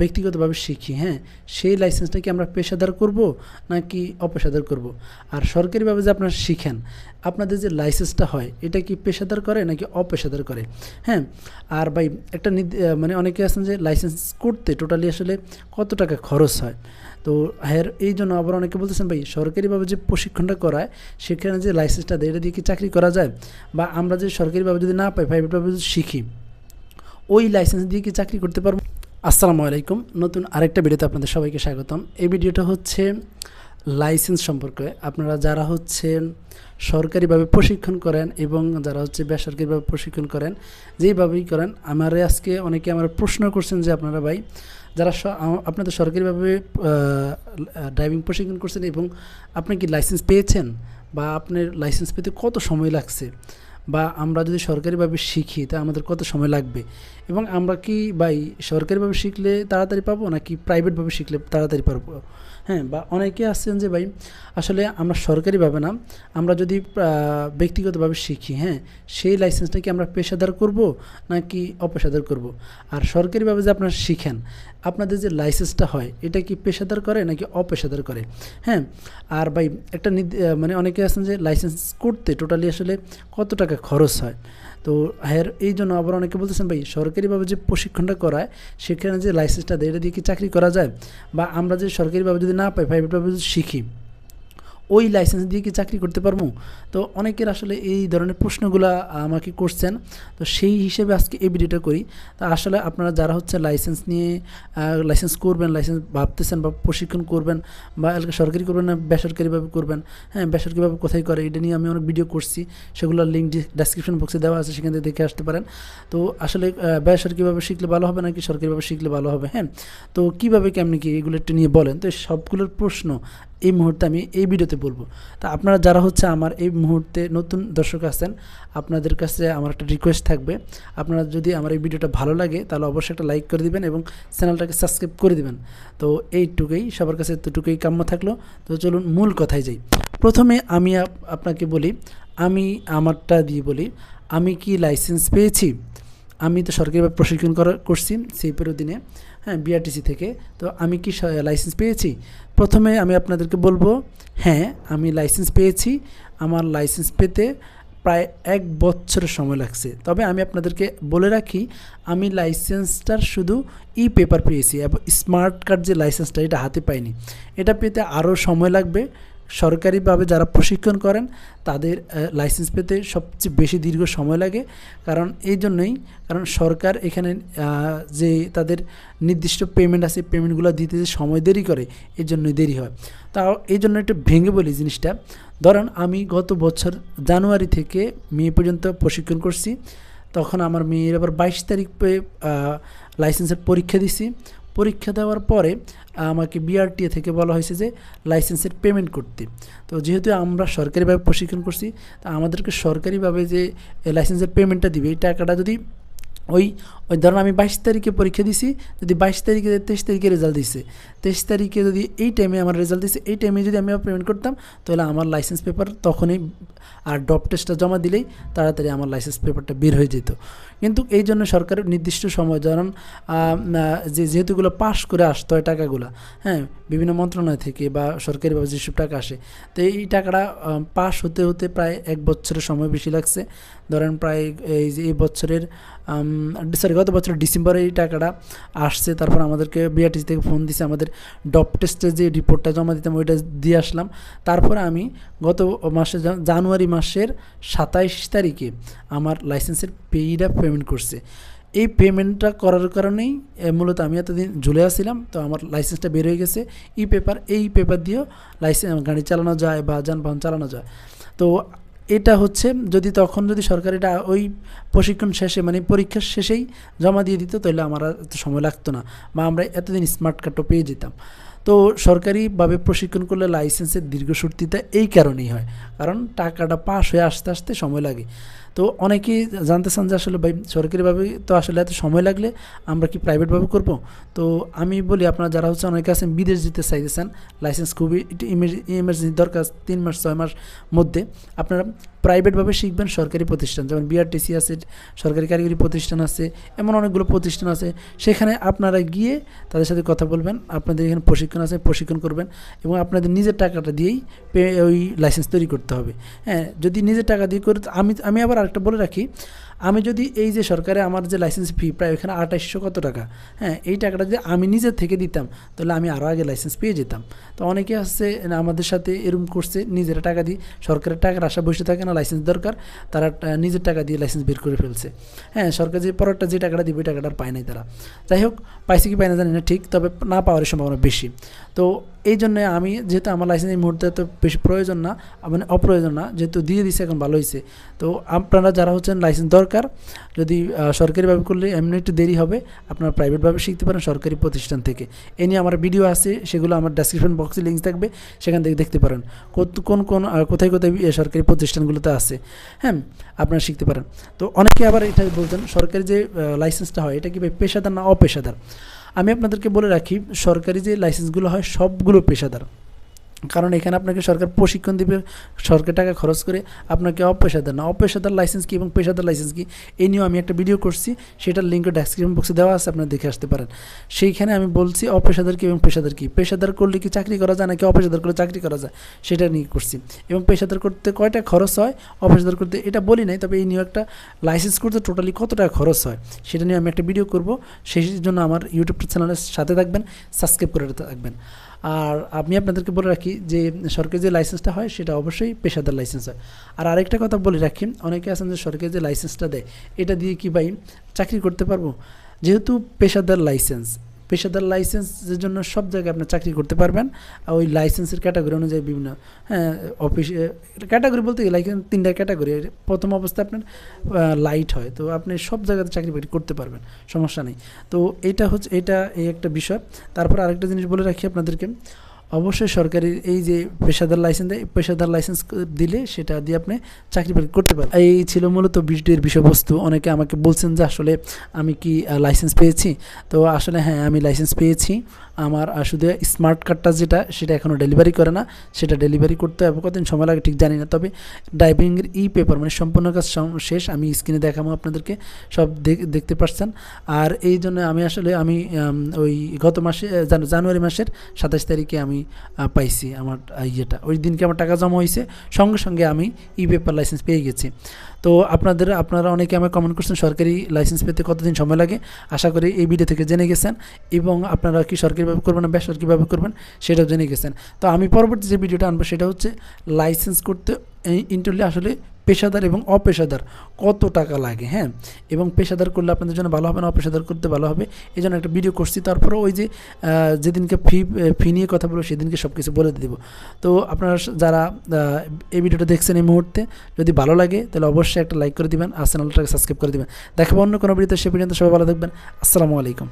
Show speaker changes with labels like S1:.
S1: ব্যক্তিগতভাবে শিখি হ্যাঁ? সেই লাইসেন্সটা কি আমরা পেশাদার করব নাকি অপেশাদার করব? আর সরকারিভাবে যে আপনারা শিখেন, আপনাদের যে লাইসেন্সটা হয়, এটা কি পেশাদার করে নাকি অপেশাদার করে? হ্যাঁ? আর ভাই, একটা মানে অনেকে আছেন যে লাইসেন্স করতে টোটালি আসলে কত টাকা খরচ হয়? তো হ্যাঁ এই জন্য আবার অনেকে বলতেছেন, ভাই, সরকারিভাবে যে প্রশিক্ষণটা করায়, সেখানে যে লাইসেন্সটা দেয়, এটা দিয়ে কি চাকরি করা যায়? বা আমরা যে সরকারিভাবে যদি না পাই প্রাইভেটভাবে যদি শিখি, ওই লাইসেন্স দিয়ে কি চাকরি করতে পারব? আসসালামু আলাইকুম। নতুন আরেকটা ভিডিওতে আপনাদের সবাইকে স্বাগতম। এই ভিডিওটা হচ্ছে লাইসেন্স সম্পর্কে। আপনারা যারা হচ্ছে সরকারিভাবে প্রশিক্ষণ করেন এবং যারা হচ্ছে বেসরকারিভাবে প্রশিক্ষণ করেন, যেইভাবেই করেন, আমার আজকে অনেকে আমার প্রশ্ন করছেন যে, আপনারা ভাই, যারা আপনাদের সরকারিভাবে ড্রাইভিং প্রশিক্ষণ করছেন এবং আপনি কি লাইসেন্স পেয়েছেন? বা আপনার লাইসেন্স পেতে কত সময় লাগছে? বা আমরা যদি সরকারিভাবে শিখি, তা আমাদের কত সময় লাগবে? এবং আমরা কি ভাই সরকারিভাবে শিখলে তাড়াতাড়ি পাবো, নাকি প্রাইভেটভাবে শিখলে তাড়াতাড়ি পারব? হ্যাঁ বা অনেকে আসছেন যে ভাই, আসলে আমরা সরকারিভাবে না, আমরা যদি ব্যক্তিগতভাবে শিখি হ্যাঁ সেই লাইসেন্সটা কি আমরা পেশাদার করব, নাকি অপেশাদার করব? আর সরকারিভাবে যে আপনারা শিখেন আপনাদের যে লাইসেন্সটা হয়, এটা কি পেশাদার করে নাকি অপেশাদার করে? হ্যাঁ আর ভাই, একটা মানে অনেকে আছেন যে লাইসেন্স করতে টোটালি আসলে কত টাকা খরচ হয়? তো হ্যাঁ এই জন্য আবার অনেকে বলতেছেন, ভাই, সরকারিভাবে যে প্রশিক্ষণটা করায়, সেখানে যে লাইসেন্সটা দেয়, এটা দিয়ে কি চাকরি করা যায়? বা আমরা যে সরকারিভাবে যদি না পাই প্রাইভেটভাবে যদি শিখি ওই লাইসেন্স দিয়ে কি চাকরি করতে পারব? তো অনেকের আসলে এই ধরনের প্রশ্নগুলো আমাকে করছেন। তো সেই হিসেবে আজকে এই ভিডিওটা করি। তা আসলে আপনারা যারা হচ্ছে লাইসেন্স নিয়ে লাইসেন্স করবেন লাইসেন্স ভাবতেছেন বা প্রশিক্ষণ করবেন বা সরকারি করবেন না, বেসরকারিভাবে করবেন হ্যাঁ বেসরকারিভাবে কোথায় করে, এটা নিয়ে আমি অনেক ভিডিও করছি। সেগুলোর লিঙ্ক ডেসক্রিপশন বক্সে দেওয়া আছে, সেখান থেকে দেখে আসতে পারেন। তো আসলে বেসরকারিভাবে শিখলে ভালো হবে নাকি সরকারিভাবে শিখলে ভালো হবে? হ্যাঁ তো কীভাবে কেমনি কি এগুলো একটু নিয়ে বলেন? তো সবগুলোর প্রশ্ন এই মুহূর্তে আমি এই ভিডিওতে বলব। তা আপনারা যারা হচ্ছে আমার এই মুহূর্তে নতুন দর্শক আছেন, আপনাদের কাছে আমার একটা রিকোয়েস্ট থাকবে। আপনারা যদি আমার এই ভিডিওটা ভালো লাগে, তাহলে অবশ্যই একটা লাইক করে দিবেন এবং চ্যানেলটাকে সাবস্ক্রাইব করে দিবেন। তো এইটুকুই, সবার কাছে এতটুকুই কাম্য থাকল। তো চলুন মূল কথায় যাই। প্রথমে আমি আপ- আপনাকে বলি, আমি আমারটা দিয়ে বলি, আমি কি লাইসেন্স পেয়েছি? আমি তো সরকারিভাবে প্রশিক্ষণ করা, করছি সিপের অধীনে হ্যাঁ বিআরটিসি থেকে। তো আমি কি লাইসেন্স পেয়েছি? প্রথমে আমি আপনাদেরকে বলব হ্যাঁ আমি লাইসেন্স পেয়েছি। আমার লাইসেন্স পেতে প্রায় এক বছরের সময় লাগছে। তবে আমি আপনাদেরকে বলে রাখি, আমি লাইসেন্সটার শুধু ই পেপার পেয়েছি এবং স্মার্ট কার্ড যে লাইসেন্সটা এটা হাতে পাইনি। এটা পেতে আরও সময় লাগবে। সরকারিভাবে যারা প্রশিক্ষণ করেন, তাদের লাইসেন্স পেতে সবচেয়ে বেশি দীর্ঘ সময় লাগে। কারণ এই জন্যই, কারণ সরকার এখানে যে তাদের নির্দিষ্ট পেমেন্ট আছে পেমেন্টগুলো দিতে যে সময় দেরি করে এই জন্যই দেরি হয়। তাও এই জন্য একটু ভেঙে বলি জিনিসটা। ধরেন আমি গত বছর জানুয়ারি থেকে মে পর্যন্ত প্রশিক্ষণ করছি। তখন আমার মেয়ের আবার বাইশ তারিখ লাইসেন্সের পরীক্ষা দিছি। পরীক্ষা দেওয়ার পরে আমাকে বিআরটিএ থেকে বলা হয়েছে যে লাইসেন্সের পেমেন্ট করতে। তো যেহেতু আমরা সরকারিভাবে প্রশিক্ষণ করছি, তা আমাদেরকে সরকারিভাবে যে লাইসেন্সের পেমেন্টটা দিবে, এই টাকাটা যদি ওই ওই ধরুন আমি বাইশ তারিখে পরীক্ষা দিছি, যদি বাইশ তারিখে, তেইশ তারিখে রেজাল্ট দিছে। তেইশ তারিখে যদি এই টাইমে আমার রেজাল্ট দিছে, এই টাইমে যদি আমি পেমেন্ট করতাম, তাহলে আমার লাইসেন্স পেপার তখনই আর ডপ টেস্টটা জমা দিলেই তাড়াতাড়ি আমার লাইসেন্স পেপারটা বের হয়ে যেত। কিন্তু এই জন্য সরকারের নির্দিষ্ট সময় আহ, যে যেহেতুগুলো পাস করে আসতে হয় টাকাগুলো হ্যাঁ বিভিন্ন মন্ত্রণালয় থেকে বা সরকারিভাবে যেসব টাকা আসে তো এই টাকাটা পাস হতে হতে প্রায় এক বছরের সময় বেশি লাগছে। ধরেন প্রায় এই যে এই বছরের সরি গত বছর ডিসেম্বরে এই টাকাটা আসছে তারপর আমাদেরকে বিআরটিসি থেকে ফোন দিছে আমাদের ডপ টেস্টের যে রিপোর্টটা জমা দিতাম ওইটা দিয়ে আসলাম। তারপরে আমি গত মাসে জা- জানুয়ারি মাসের সাতাইশ তারিখে আমার লাইসেন্সের পেইটা পেমেন্ট করছে। এই পেমেন্টটা করার কারণেই মূলত আমি এতদিন ঝুলে আসছিলাম তো আমার লাইসেন্সটা বের হয়ে গেছে। ই পেপার, এই পেপার দিয়েও লাইসেন্স গাড়ি চালানো যায় বা যানবাহন চালানো যায়। তো এটা হচ্ছে, যদি তখন যদি সরকার এটা ওই প্রশিক্ষণ শেষে মানে পরীক্ষার শেষেই জমা দিয়ে দিত, তাহলে আমার এত সময় লাগতো না। বা আমরা এতদিন স্মার্ট কার্ডটা পেয়ে যেতাম। তো সরকারিভাবে প্রশিক্ষণ করলে লাইসেন্সের দীর্ঘসূত্রিতা এই কারণেই হয়। কারণ টাকাটা পাস হয়ে আসতে আসতে সময় লাগে। তো অনেকেই জানতে চান যে আসলে ভাই সরকারিভাবে তো আসলে এত সময় লাগলে আমরা কি প্রাইভেটভাবে করব? তো আমি বলি, আপনারা যারা হচ্ছে অনেকে আছেন, বিদেশ যেতে চাইতেছেন, লাইসেন্স খুবই ইমার্জেন্সি দরকার, তিন মাস, ছয় মাস মধ্যে, আপনারা প্রাইভেটভাবে শিখবেন সরকারি প্রতিষ্ঠান। যেমন বিআরটিসি আছে, সরকারি কারিগরি প্রতিষ্ঠান আছে, এমন অনেকগুলো প্রতিষ্ঠান আছে। সেখানে আপনারা গিয়ে তাদের সাথে কথা বলবেন, আপনাদের এখানে প্রশিক্ষণ আছে, প্রশিক্ষণ করবেন এবং আপনাদের নিজের টাকাটা দিয়েই ওই লাইসেন্স তৈরি করতে হবে। হ্যাঁ যদি নিজের টাকা দিয়ে করে, আমি আমি আবার আরেকটা বলে রাখি আমি যদি এই যে সরকারে আমার যে লাইসেন্স ফি প্রায় এখানে আঠাইশশো কত টাকা হ্যাঁ এই টাকাটা যদি আমি নিজের থেকে দিতাম, তাহলে আমি আরও আগে লাইসেন্স পেয়ে যেতাম। তো অনেকে আসছে আমাদের সাথে এরকম করছে, নিজেরা টাকা দিয়ে, সরকারের টাকার আশা বসে থাকে না লাইসেন্স দরকার, তারা নিজের টাকা দিয়ে লাইসেন্স বের করে ফেলছে। হ্যাঁ সরকার যে পরেরটা যে টাকাটা দিবে, ওই টাকাটা পায় নাই তারা। যাই হোক, পাইছে কি পায় না জানি না ঠিক, তবে না পাওয়ার সম্ভাবনা বেশি। তো এই জন্য আমি যেহেতু আমার লাইসেন্স এই মুহূর্তে তো বেশি প্রয়োজন না মানে অপ্রয়োজন না, যেহেতু দিয়ে দিছে, এখন ভালো হয়েছে তো আপনারা যারা হচ্ছেন লাইসেন্স দরকার, যদি সরকারিভাবে করলে এমনি একটু দেরি হবে, আপনারা প্রাইভেটভাবে শিখতে পারেন সরকারি প্রতিষ্ঠান থেকে। এ নিয়ে আমার ভিডিও আছে, সেগুলো আমার ডেসক্রিপশন বক্সে লিঙ্ক থাকবে, সেখান থেকে দেখতে পারেন। কোন কোন কোথায় কোথায় সরকারি প্রতিষ্ঠানগুলোতে আছে। হ্যাঁ আপনারা শিখতে পারেন। তো অনেকে আবার এটা বলতেন, সরকারি যে লাইসেন্সটা হয়, এটা কি পেশাদার না অপেশাদার? আমি আপনাদেরকে বলে রাখি সরকারি যে লাইসেন্সগুলো হয় সবগুলো পেশাদার। কারণ এখানে আপনাকে সরকার প্রশিক্ষণ দিবে, সরকার টাকা খরচ করে আপনাকে অপেশাদার, না, অপেশাদার লাইসেন্স কি এবং পেশাদার লাইসেন্স কি এই নিয়েও আমি একটা ভিডিও করছি, সেটার লিঙ্ক ডেসক্রিপশন বক্সে দেওয়া আছে, আপনারা দেখে আসতে পারেন। সেইখানে আমি বলছি অপেশাদার কি এবং পেশাদার কি? পেশাদার করলে কি চাকরি করা যায়, নাকি অপেশাদার করলে চাকরি করা যায়? সেটা নিয়ে করছি। এবং পেশাদার করতে কয়টা খরচ হয়? অপেশাদার করতে এটা বলি নাই, তবে এই নিয়ে একটা লাইসেন্স করতে টোটালি কত টাকা খরচ হয়, সেটা নিয়ে আমি একটা ভিডিও করব। সেই জন্য আমার ইউটিউব চ্যানেলের সাথে থাকবেন সাবস্ক্রাইব করে থাকবেন আর আমি আপনাদেরকে বলে রাখি যে সরকারি যে লাইসেন্সটা হয়, সেটা অবশ্যই পেশাদার লাইসেন্স হয়। আর আরেকটা কথা বলে রাখি, অনেকে আছেন যে সরকারি যে লাইসেন্সটা দেয়, এটা দিয়ে কি ভাই চাকরি করতে পারব? যেহেতু পেশাদার লাইসেন্স পেশাদার লাইসেন্সের জন্য সব জায়গায় আপনার চাকরি করতে পারবেন। আর ওই লাইসেন্সের ক্যাটাগরি অনুযায়ী বিভিন্ন হ্যাঁ অফিস ক্যাটাগরি বলতে গেলে তিনটা ক্যাটাগরি প্রথম অবস্থায় আপনার লাইট হয়, তো আপনি সব জায়গাতে চাকরি বাকরি করতে পারবেন, সমস্যা নেই। তো এটা হচ্ছে, এটা এই একটা বিষয়। তারপর আরেকটা জিনিস বলে রাখি আপনাদেরকে অবশ্যই সরকারি এই যে পেশাদার লাইসেন্স দেয়, পেশাদার লাইসেন্স দিলে সেটা দিয়ে আপনি চাকরি বাকরি করতে পারবেন। এই ছিল মূলত ভিডিওর বিষয়বস্তু। অনেকে আমাকে বলছেন যে আসলে আমি কি লাইসেন্স পেয়েছি? তো আসলে হ্যাঁ আমি লাইসেন্স পেয়েছি। আমার শুধু স্মার্ট কার্ডটা যেটা, সেটা এখনও ডেলিভারি করে না। সেটা ডেলিভারি করতে হবে। কতদিন সময় লাগে ঠিক জানি না। তবে ড্রাইভিংয়ের ই পেপার মানে সম্পূর্ণ কাজ শেষ। আমি স্ক্রিনে দেখাবো আপনাদেরকে। সব দেখ- দেখতে পাচ্ছেন আর এই জন্য আমি আসলে, আমি ওই গত মাসে, জানু- জানুয়ারি মাসের সাতাশ তারিখে আমি পাইছি আমার ইয়েটা। ওই দিনকে আমার টাকা জমা হয়েছে সঙ্গে সঙ্গে আমি ই পেপার লাইসেন্স পেয়ে গেছি। তো আপনাদের, আপনারা অনেকে আমাকে কমেন্ট করছেন, সরকারি লাইসেন্স পেতে কতদিন সময় লাগে? আশা করি এই ভিডিও থেকে জেনে গেছেন, এবং আপনারা কি সরকারিভাবে করবেন না বেসরকারিভাবে করবেন, সেটাও জেনে গেছেন। তো আমি পরবর্তী যে ভিডিওটা আনব, সেটা হচ্ছে, লাইসেন্স করতে ইন্টারলি আসলে পেশাদার এবং অপেশাদার কত টাকা লাগে হ্যাঁ? এবং পেশাদার করলে আপনাদের জন্য ভালো হবে না, অপেশাদার করতে ভালো হবে এই জন্য একটা ভিডিও করছি। তারপরে ওই যে যেদিনকে ফি ফি নিয়ে কথা বলব, সেদিনকে সব কিছু বলে দেবো। তো আপনারা যারা এই ভিডিওটা দেখছেন এই মুহূর্তে, যদি ভালো লাগে, তাহলে অবশ্যই একটা লাইক করে দিবেন, আর চ্যানেলটাকে সাবস্ক্রাইব করে দিবেন। দেখাবো অন্য কোনো ভিডিওতে সে পর্যন্ত সবাই ভালো থাকবেন। আসসালামু আলাইকুম।